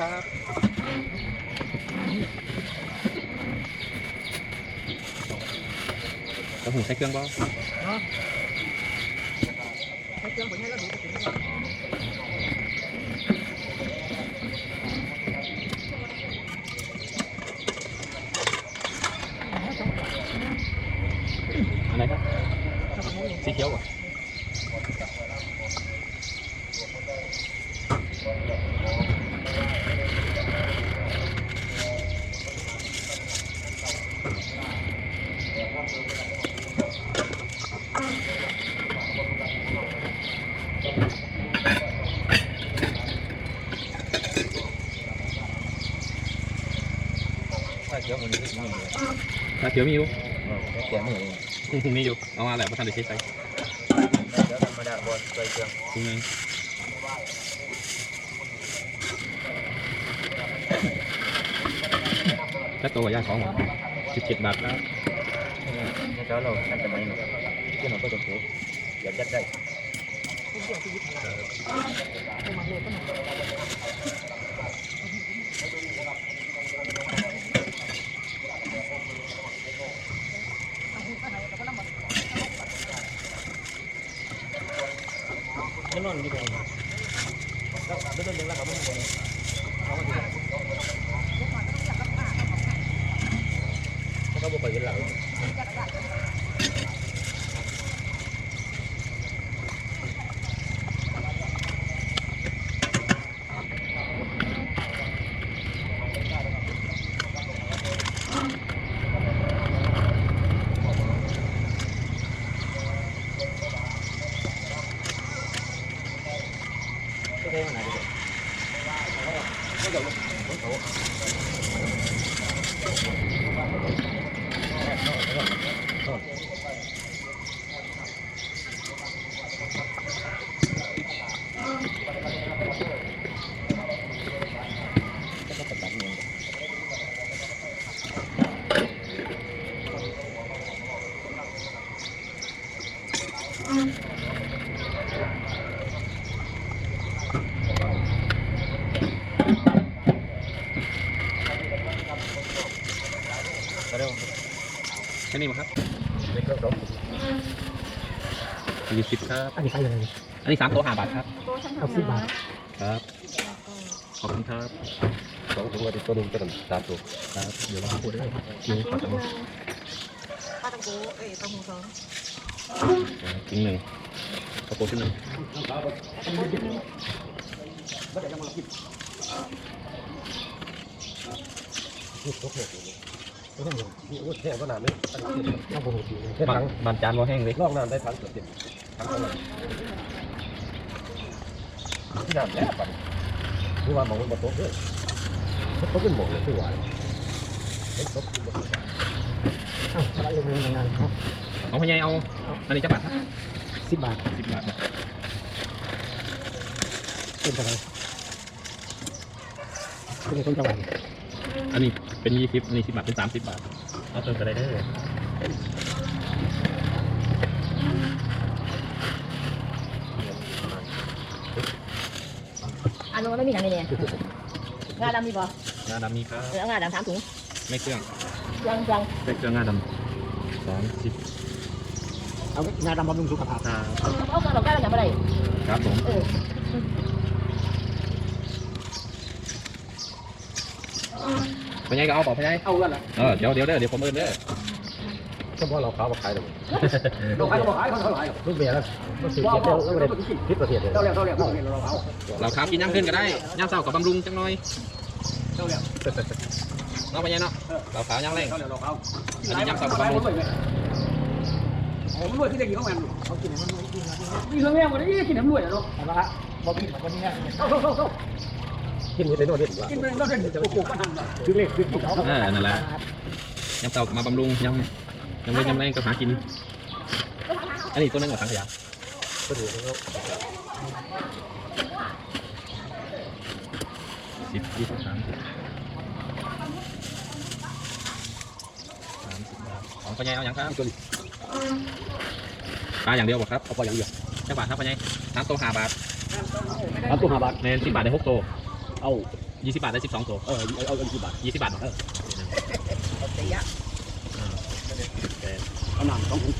เอายังดีครับกระหูใช้เครื่องบ่ให้เครื่องไปให้แล้วหนูจะถึง อะไรครับสีเขียวเหรอถ้าเขียวมันมีอยู่ถ้า เขียวมีอยู่แกมือนี่มีอยู่เอามาแหละประธานได้เช็คไปเดี๋ยวธรรมดาบอลใส่เครื่องตรงนึงแล้วตัวย่างของสิบเจ็ดบาทครับเช้าเราทันสมัยหน่อยที่เราก็จะถูกอยากยัดได้ นเกี่ยวชีวิตของเราเอามาเลยก็หน่อยไม่นอนดีกว่าแล้วไม่ต้องเลี้ยงแล้วเขาไม่ต้องเขาก็ดีเขาบอกไปเห็นหลัง ก็ได้มาไหนดีกว่าก็ตัดเงิน ก็ได้ แค่นี้มั้งครับ ไม่ก็รบ ยี่ สิบครับอันนี้ใครเลยอันนี้สามโต๊ะห้าบาทครับเอาสิบบาทครับขอบคุณครับสองถุงก็ติดตัวนึงก็ต้องสามถุงครับเดี๋ยวเราพูดได้กินขอตังค์ป้าตังโกเอ้ยตังหูสองกินหนึ่งกระโปรงชิ้นหนึ่งแค่ก็นานเลยตังหูดีเลยแค่บาถันงบานจานว่าแห้งเลยลอกน้ำได้ถังเกือบเต็มถังเที่น้ำแล้วปันคือว่าหมองมันบดโต๊ะด้วยบดโต๊ะเป็นหมองเลยคือหวานบดโต๊ะเป็นบดโต๊ะเอาอะไรยังไงยังไงครับ เอาพญายเอา อันนี้จะบาทสิบบาทสิบบาทนะเป็นอะไรเป็นคนจังหวัดอันนี้เป็นยี่สิบอันนี้สิบบาทเป็นสามสิบบาทเอาเตัวอะไรได้เลย อันนู้น ไม่มีหนังเลยเนี่ยงาดำมีป่ะงาดำมีครับเออเอางาดำสามถุงไม่เครื่องยังยังเป็นเครื่องงาดำสามสิบเอางาดำบำรุงสุขภาพครับเอากระดอกได้แล้วยังไม่ได้ครับผมเออพญายก็เอาเปล่าพญายเอากันละเออเดี๋ยวเดี๋ยวเด้อเดี๋ยวผมเอินเด้อ ก็เพราะเราขาวมาขายเลยเราขายเราขายเขาขายลูกเมียแล้วมันสืบเสียแล้วก็เลยพิษประเทศเลยเท่าไหร่เท่าไหร่เท่าไหร่เราเอาเราครับกินย่างขึ้นก็ได้ย่างเศร้ากับบำรุงจังหน่อยเท่าไหร่เนาะพญายเนาะเราขาวย่างแรงเท่าไหร่เราเอาอันนี้ย่างเศร้ากับบำรุงผมรวยที่ได้กินข้าวมันเขากินมันรวยกินมีเรื่องแม่วันนี้กินน้ำรวยเหรอเอาละฮะบอกินแบบวันนี้เข้าเข้าเข้ากินไปโน่นเด็ดว่ากินไปแล้วเดินจะโกงก็ทันคือเลขคือเขาเออนั่นแหละย่างเศร้ามาบำรุงย่าง ย่างแรงย่างแรงก็หากิน อันนี้ตัวนึงกับถังขยะก็ถือว่าสิบยี่สิบสามสิบสามสิบบาทของพญายเอาอย่างครับตัวนี้ปลาอย่างเดียวบ่ครับเอาปลาอย่างเดียวแค่บาทครับพญายสามตัวห้าบาทเอาตัวห้าบาทในสิบบาทได้หกตัวเอายี่สิบบาทได้สิบสองตัวเออเอาเอาเอากี่บาทยี่สิบบาทเนาะเอาเสียเอาหนังสองถุง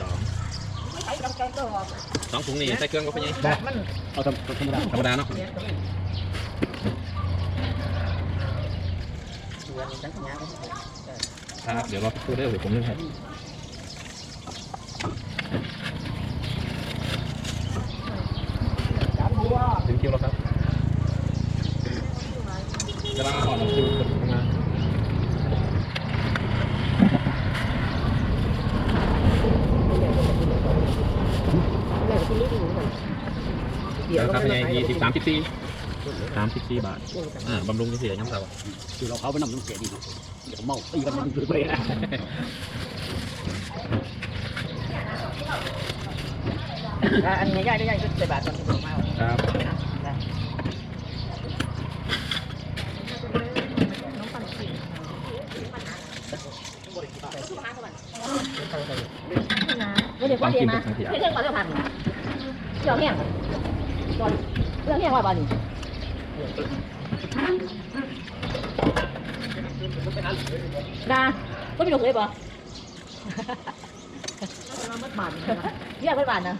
สองสองถุงนี่ใส่เครื่องก็เป็นยังไงเอาธรรมธรรมดาธรรมดาเนาะเนี่ยตัวนี้ตั้งยาวครับเดี๋ยวรอสักครู่เด้อเดี๋ยวผมเลือกให้ จับหัว ถึงคิวแล้วครับกำลังถอดคิวทำงาน เลยที่นี่ดูมัน แล้วครับเป็นยังยี่ สิบสามสิบสี่สามสิบสี่บาทอ่าบำรุงเสียย้ำเสาคือเราเขาไปนำน้ำเสียดีเนาะเดี๋ยวเมาตีกันมันคือไปนะอันนี้ย่ายได้ย่ายก็ใส่บาทตอนที่ผมมาครับไม่ได้ความเดียนะเรื่องความสัมพันธ์เรื่องแห้งตอน เรื่องแห้งว่าบ้านนี้นะก็มีลูกเลยป่ะเรียกไปบ้านนะ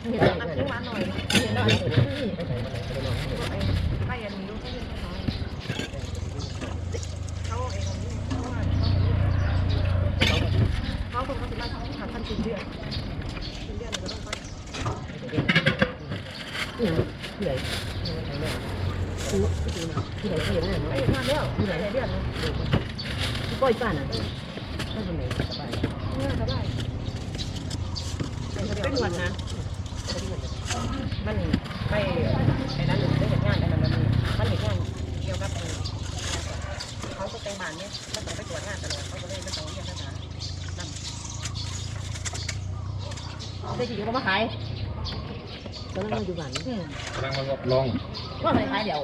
เห็นไหมเห็นไหม ก้อยป้าน่ะไม่เป็นไรสบายสบายเป็นวันนะมันไม่ไอ้นั้นได้เห็นงานไอ้นั้นมันมันเห็นงานเกี่ยวกับเขาก็แต่งบ้านเนี่ยมันต้องไปตรวจงานตลอดเขาก็เลยไม่ต้องเรียนภาษาได้กี่ก็มาขายตอนนั้นอยู่บ้านกำลังมาลองว่าอะไรขายเดี๋ยว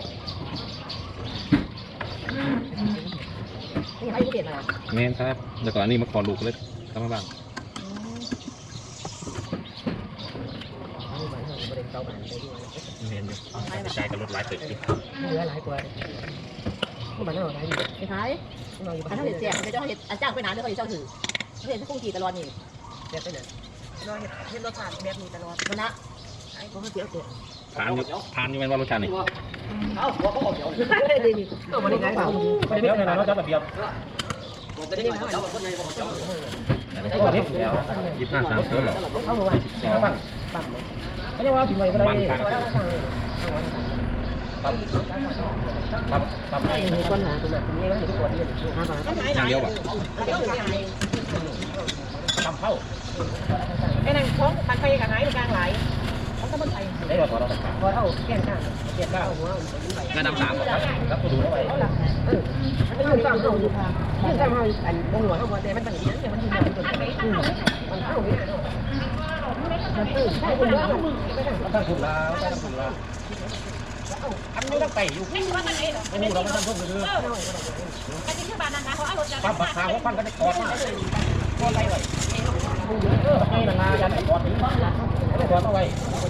นี่ให้กูเปลี่ยนมาแม่นครับเดี๋ยวก่อนอันนี้มาขอลูกเลยทำมาบ้างเห็นอยู่กระจายกับรถหลายตึกอยู่เหลือหลายกว่าก็มาเน่าหลายอยู่ไม่ขายอันนั้นเห็นแจกเดี๋ยวจะเห็นอาจารย์ไปนานเดี๋ยวเขาจะเช่าถือเห็นกุ้งกี่ตลอดนี่แบบไปไหนรอเห็นเห็นรสชาติแบบนี้ตลอดมันนะไอ้ของเสียเสียทานอยู่ทานอยู่แม่นว่ารสชาตินี่ เอาหัวเขาบอกเดี๋ยวดีดีก็มาได้ไงเปล่าไปเดี๋ยวเนี่ยเราจะแบบเดียวจะได้ไหมเจ้าคนไหนบอกเจ้ายี่ห้าสามสิบเขาบอกว่าสองปั๊มไม่ได้ว่าผิดไว้ก็ได้มันครับปั๊บปั๊บไม่เห็นคนาตัวแบบนี้ก็เห็นทุกคนเนี่ยหามาอย่างเดียวป่ะทำเข้าไอ้นั่นของปันไปกับหายกลางหลายเขาก็มันไปได้เราพอเราตัดพอเท่าแก่นข้างเกียรข้าวหัวหน้าดำสามรับตัวดูเอาไว้มันอยู่ฝั่งเราอยู่ค่ะยื่นข้างเราอันบงหัวเข้ามาแต่มันตั้งเยอะแต่มันอยู่มันตัวมันเข้าไม่ได้มันตื่นใช่คนเยอะมึงไม่ได้ตั้งถูกแล้วตั้งถูกแล้วอันนี้ต้องไปอยู่ไม่รู้เราไม่ต้องพูดเลยปั๊บบักขาวฟันกันได้กอดมากกอดไปเลยเออให้านๆยันไอ้กอดนี้ไม่กอดเอาไว้ว่าน่ะโอ้ผลผลไมาอยู่แล้วอันมือก็นี่ก็ไม่ไม่ดีๆอยู่เนาะคือไม่ต้องไปอะไรมันถูกไม่ต้องฝันเขาเดินที่บ้านที่มันเดียวตะเกียบเ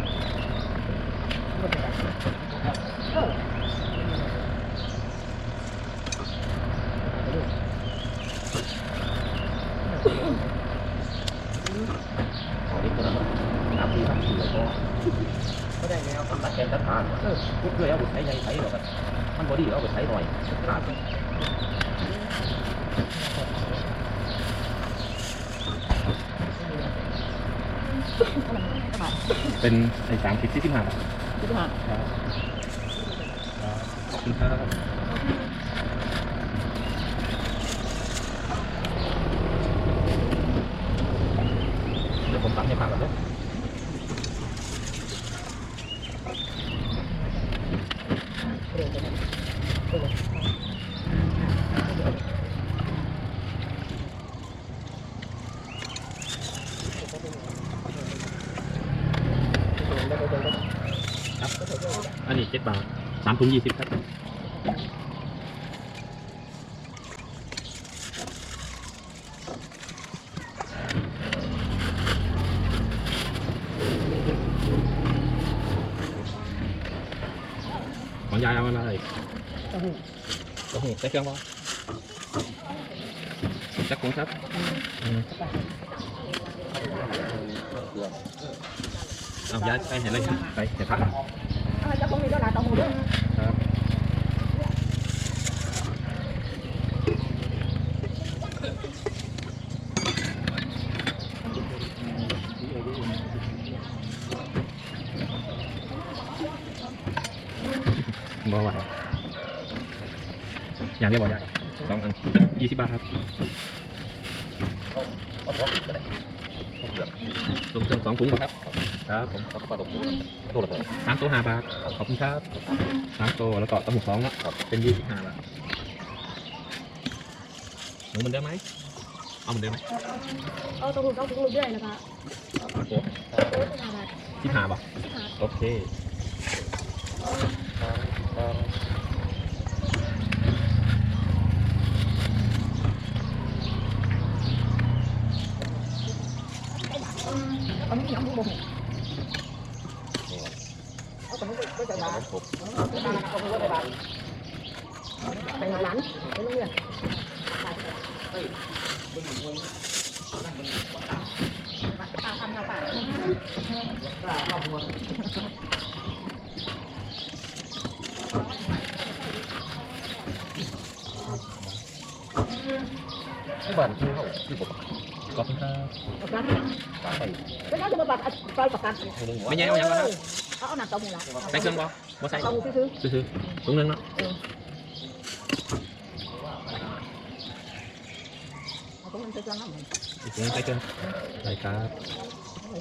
พูดด้วยเอาไปใช้ใช้ใช้หรอกมันบอดี้เอาไปใช้หน่อยขาดเป็นไอ้สามสิบสี่สิบห้าบาทที่บ้า ค่ะขอบคุณครับเดี๋ยวผมตัดให้ฟังก่อนนะ ทสามถุงยี่สิบครับของยายเอาอะไรโอ้โหใส่เครื่องป่ะจักรคงครับเอายายไปเห็นเลยครับไปเห็นผักเอาจะคงมีด้วยนะเต้าหู้ด้วย ครับบ่ไหว อย่างนี้บ่ได้สองอันยี่สิบบาทครับเอาของก็ได้รวมเติมสองถุงบ่ครับ ครับผมเอาปลาดุกตัวละเท่าสามตัวห้าบาท ขอบคุณครับสามตัวแล้วก็ต้มหมูสองเนาะเป็นยี่สิบห้าบาทหมูมือนเดิมไหมเอาเหมือนเดิมไหมเอาต้าหู้เต้าหู้ด้วยนะคะโอเคโอ้ยห้าบาทสิบห้าบาทห้าโอเคเอาไม่ยำหมูบ่หูเอาเต้าบาทผมไปงานร้านไปโรงเรียนปลาทำข้าวปลาที่บ้านที่เขาที่ผมขอบคุณครับประกันป่ะโอยประกันคนนึงไม่แย่เอาอย่างไรครับห้าบาหู้ซื้อเค รื่องใส่ครับไม่ใ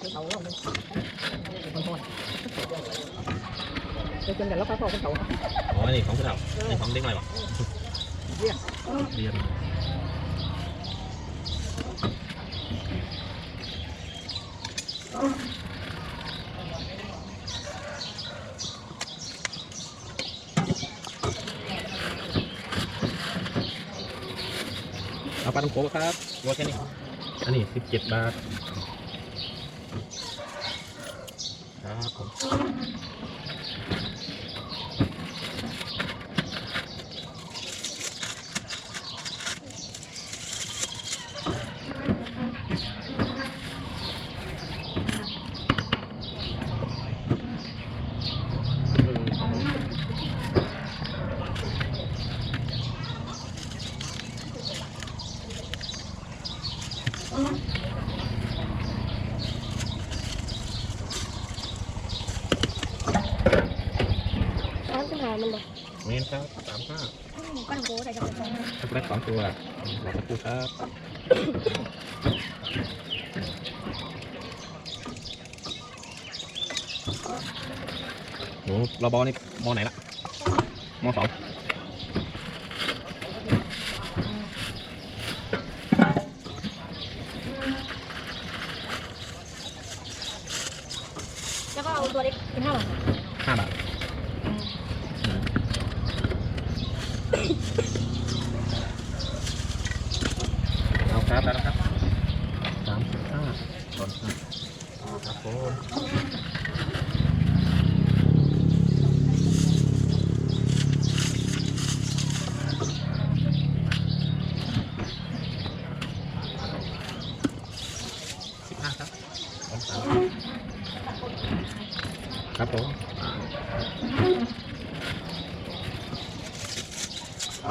ช่เต้าเรามันมันทอดใส่เครื่องเดี๋ยวเราก็พอเป็นเต้าอ๋ออันนี้ของผู้เฒ่าอันนี้ขอ เอาปลาต้มโขครับรวแค่นี้ อันนี้สิบเจ็ดบาท ครับผมเมนครับสามห้า ป้าโก้ใส่กระเป๋า ช็อกโกแลตสองตัวรอสัก คุณครับโหเราบอนี่มอไหนละมอสอง แล้วก็เอาตัวเล็กเป็นเท่าไหร่ ห้าบาทอืมเอาครับแล้วนะครับสามสิบห้าตอนครับครับผมสิบห้าครับตอนสามครับผม อ่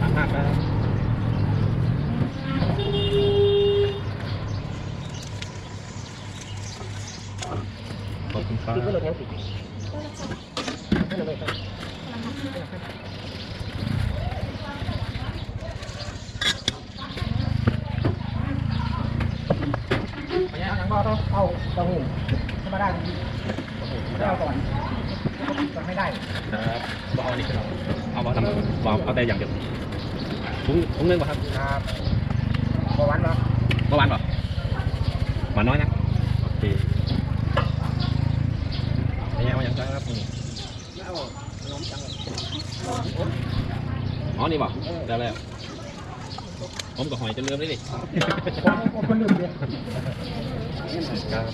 สามห้าครับขอบคุณครับ กินก็เลยแทงสิไม่เลยครับ พยายามยังก็ต้องเอาเต้าหู้ธรรมดาเอาก่อนก่อนไม่ได้ ครับ เอาอันนี้ขึ้นเอาเอาบ่ทำบ่เอาแต่อย่างเดียวถุงถุงนึงป่ะครับครับบหวานเนาะเมื่อวานป่ะหวาน้อยนะโอเคนี่เอาอย่างครับนี่เอาขนมจังอ๋อนี่ป่ะได้แล้วผมกับหอยจะเริ่มได้ดิผมคนลืมเลยครับ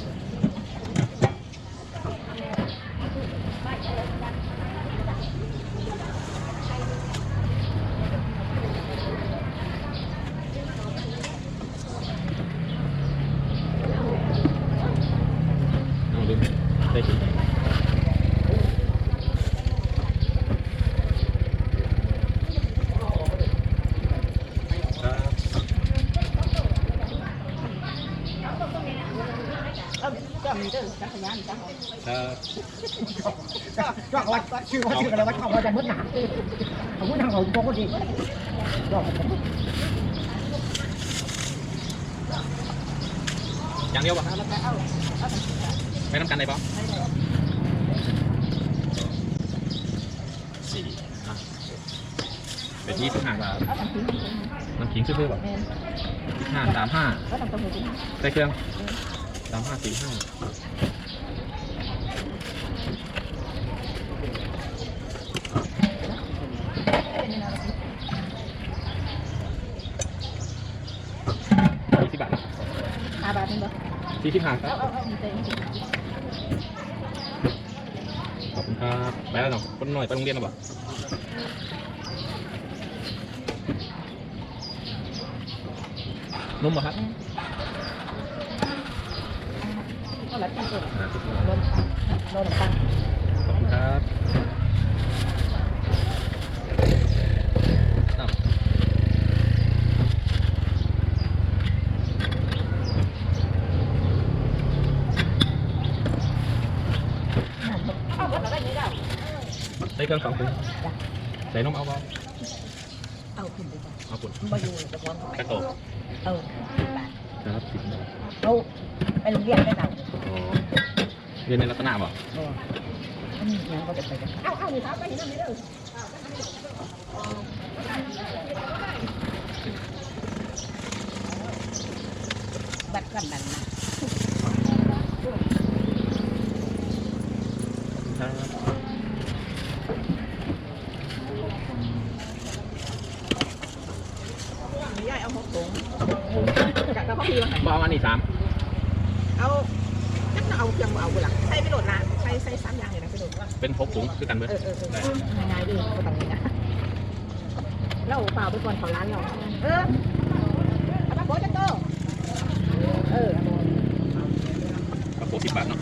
เอาดูได้ชิมครับ เออก็มีเด้อจักรยานจักร ครับก็ว่าชื่อว่าชื่ออะไรว่าเขาว่าจะมืดหนาเขาพูดทางเขาตัวคนดีก็อย่างเดียวป่ะไม่น้ำกันได้ป่ะสี่ะเป็นยี่สิบห้าบาทน้ำขิงซื้อๆป่ะแม่นห้าสามห้าใส่เครื่อง สามห้าสี่ห้าสี่สิบบาทห้าบาทนึงบ่สี่สิบห้าคเอารับเอาเอามีเต็มขอบคุณครับไปแล้วเนาะคนหน่อยไปโรงเรียนแล้วป่ะนุ่มป่ะครับ เอาละกันเอออ่าลมลมปังขอบคุณครับอ้าวเอาวัดอะไรนี่ได้ใส่เครื่องสองถุงใส่นมเอาบ่เอาขึ้นไปจ้ะเอาปุ่นมาอยู่กับความกระโตกเออสิบบาทครับสิบบาทเอาไปโรงเรียนได้เต่า อ๋อในลักษณะบอันนี้ยังก็จะไปกันเอาเอานี่ครับไปนี่นั่นนี่เด้อบัตรกันนั่นนะ ครับ ไม่ได้เอาหกถุง ผม จากกระเพาะพีมาให้ บ่เอาอันนี้สาม เอาจักจะเอาเครื่องเอาไปหลังใส่ไปโหลดนะใส่ใส่สามอย่างเลยนะไปโหลดว่า เป็นหกถุงคือกันเบิดเออเออเออง่ายๆดีก็ต้องนี้นะเราเปล่าไปก่อนเขาร้านเราเออเอาตะโกจังโตเออกระโปรงสิบบาทเนาะ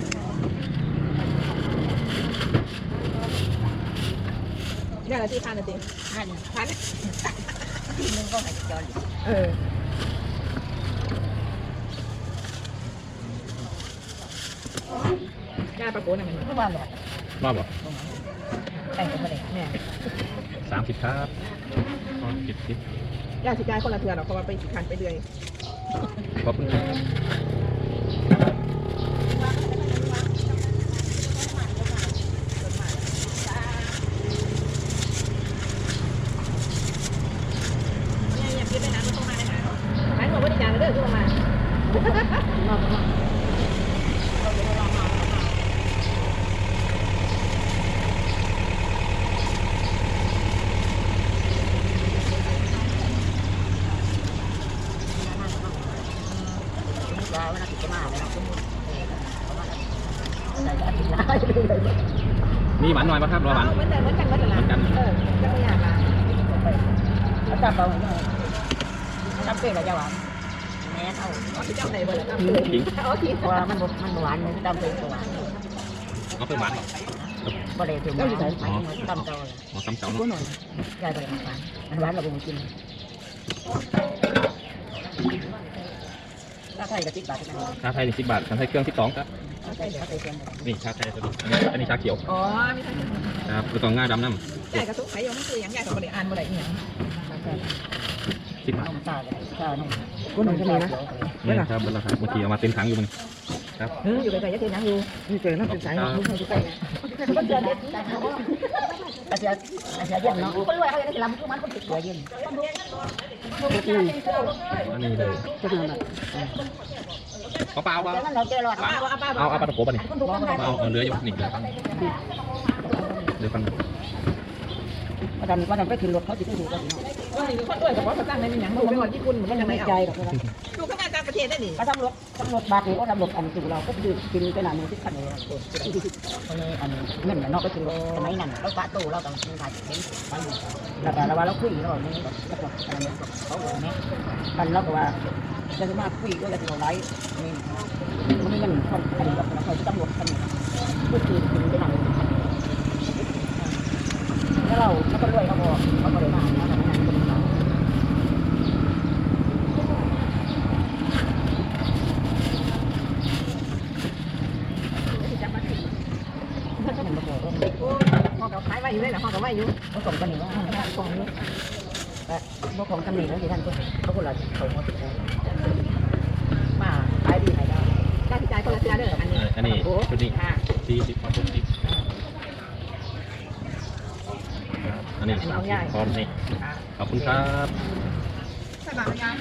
เนี่ยเราที่ทานจริงทานทานทีนึงก็หายจอนเออหน้าประโกนอะไรมันบ้านหรอ ว่าบ่แต่งกันมาเลยแม่สามสิบครับอ๋อสิบสิบยากสิจ่ายคนละเทือหรอกเพราะว่าไปขันไปเรื่อยขอบคุณครับ มาแล้วก็ใส่จะติดร้ายเลยมีหวานหน่อยป่ะครับรอหวานเหมือนกันเหมือนกันเหมือนกันเออจะไม่ยากนะแล้วจับเอาหน่อยจับเป็นอะไรจะหวานแม่เอาที่จับไหนบ่ล่ะจริงเอาที่ว่ามันมันหวานมันจับเป็นหวานเอาไปหวานเหรอบ่ได้ถึงหวานจับเก่าอ๋อซ้ำเก่าเนาะยายบ่ได้หวานมันหวานเราบ่กิน ถ้าไทยก็ติดบาทกันชาไทยสิบบาทชาไทยเครื่องสิบสองครับ ถ้าไทยเดี๋ยวไทยเค็มนี่ชาไทยตัวนี้อันนี้อันนี้ชาเขียวอ๋อมีทั้งครับแล้วก็ง่าดำน้ใหญ่กระทุกไข่ยังไม่คือยังใหญ่กว่าบ่ได้อ่านบ่ได้อีหยังำสิบบาทน้ำตาก็ได้ตาน้ำกุ้งจะมีนะนี่ครับเป็นราคาเมื่อกี้เอามาเต็มถังอยู่มัน ครับเอออยู่ไกลๆจะคือยังอยู่นี่เจอน้ำเป็นสายครับอยู่ไกลๆก็เดือนเด็ดอาเซียอาเซียเย็นเนาะคนรวยเขาจะได้ลำทุกมันคนติดหัวเย็นอันนี้เลยจะเป็นอะไรเปล่าเปล่าแต่นั้นเราเจอหลอดเอาเอาปลาตะโกป่ะนี่คนถูกต้องได้เอาเอาเรืออยู่นี่เรือเรือฟังว่าดันว่าดันไปขึ้นรถเขาจะพูดถูกกันว่านี่คนด้วยกับว่าเขาตั้งในเป็นอย่างมันเป็นวันญี่ปุ่นมันยังไม่ไม่ใจเอาหรอกดูข้างหน้าต่างประเทศได้นี่ก็ตำรวจตำรวจบาดนี่ก็ตำรวจอันสู่เราก็คือกินไปหนามือที่ขันเลยคนนี้อันเงินเนาะก็คือสมัยนั้นเราฟาตู้เราต้องมีถ่ายเห็นมันแล้วแต่เราว่าเราคุยเราไม่แบบอะไรเนี่ยเขาบอกเนี่ยมันเราก็ว่าจะมาคุยก็จะเราไลฟ์นี่มันเงินคนอันนี้แบบเราตำรวจคนนี้ก็คือกินไปหนาแล้วเราเขาก็รวยเขาบอกเขาก็เลยมาแล้วทำงานคนเขา มันจะเป็นระบบ ห้องกับขายไว้ อยู่เลยนะห้องกับไว้อยู่ผสมกันหนึ่งว่าของนี้แต่พวกของตำหนิแล้วที่ท่านก็เขาคนละเขาเขาติดแล้วมาขายดีขายได้ได้ที่จ่ายคนละเสื้อเด้ออันนี้อันนี้ชุดนี้ค่ะสี่สิบมาปุ๊บสิบอันนี้สามสิบพร้อมนี่ขอบคุณครับใส่บาทยัง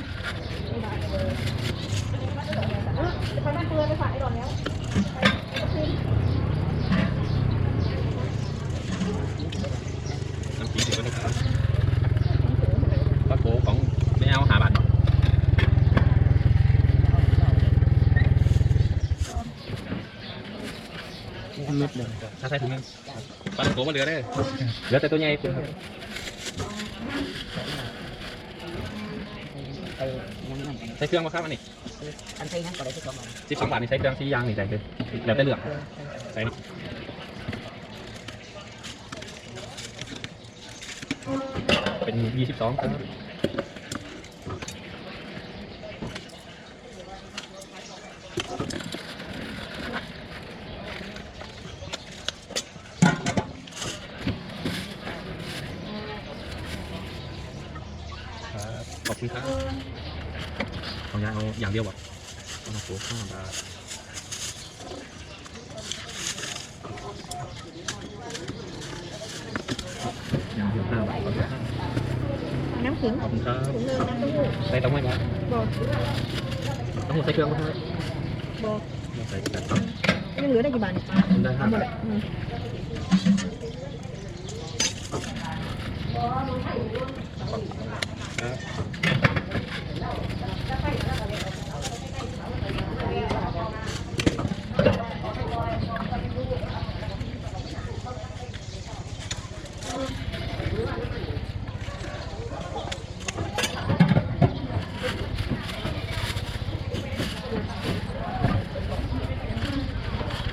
ไปบ้านเพื่อนไปฝากไอ้ดอนแล้ว น้ำพริกถือว่าได้ครับปลาโกของไม่เอาหาบาท เม็ดเดียวถ้าใส่ถุงนึงปลาโกมาเหลือได้เหลือแต่ตัวใหญ่ตัวครับใส่เครื่องมาครับอันนี้อันใช่นั่งก็ได้ที่เขาบอกสิบสองบาทนี่ใช้เครื่องซียางนี่ใส่เลยแล้วแต่เลือกใส่เนาะเป็นยี่สิบสองครับขอบคุณครับข องยายเอาอย่างเดียวบ่เอามาโขห้าบาทอย่างเดียวห้าบาทขอบคุณครับน้ำขิงขอบคุณครับถุงนึงน้ำเต้าหู้ใส่เต้องไม่บ่บอกต้องใส่เครื่องไหมครับบอกใส่กันยังเหลือได้กี่บาทได้ห้าบาทครับ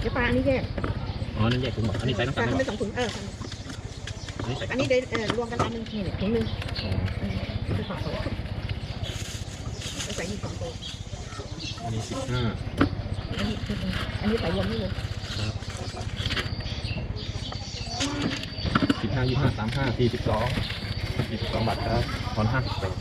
เดี๋ยวปลาอันนี้แยก อ๋อนั่นแยกถุงบ่อันนี้ใส่น้ำปตาลาลทำไหมเป็นสองถุงเอออันนี้ใส่อันนี้ได้เออรวมกันอันนึงนี่ถุงนึงอ๋อคือฝากสองใส่ยี่สองตัวอันนี้สิบห้าอันนี้อันนี้ใส่รวมนี่เลยครับสิบห้ายี่ห้าสามห้าสี่สิบสองสี่สิบสองบาทครับทอนห้าสิบแปด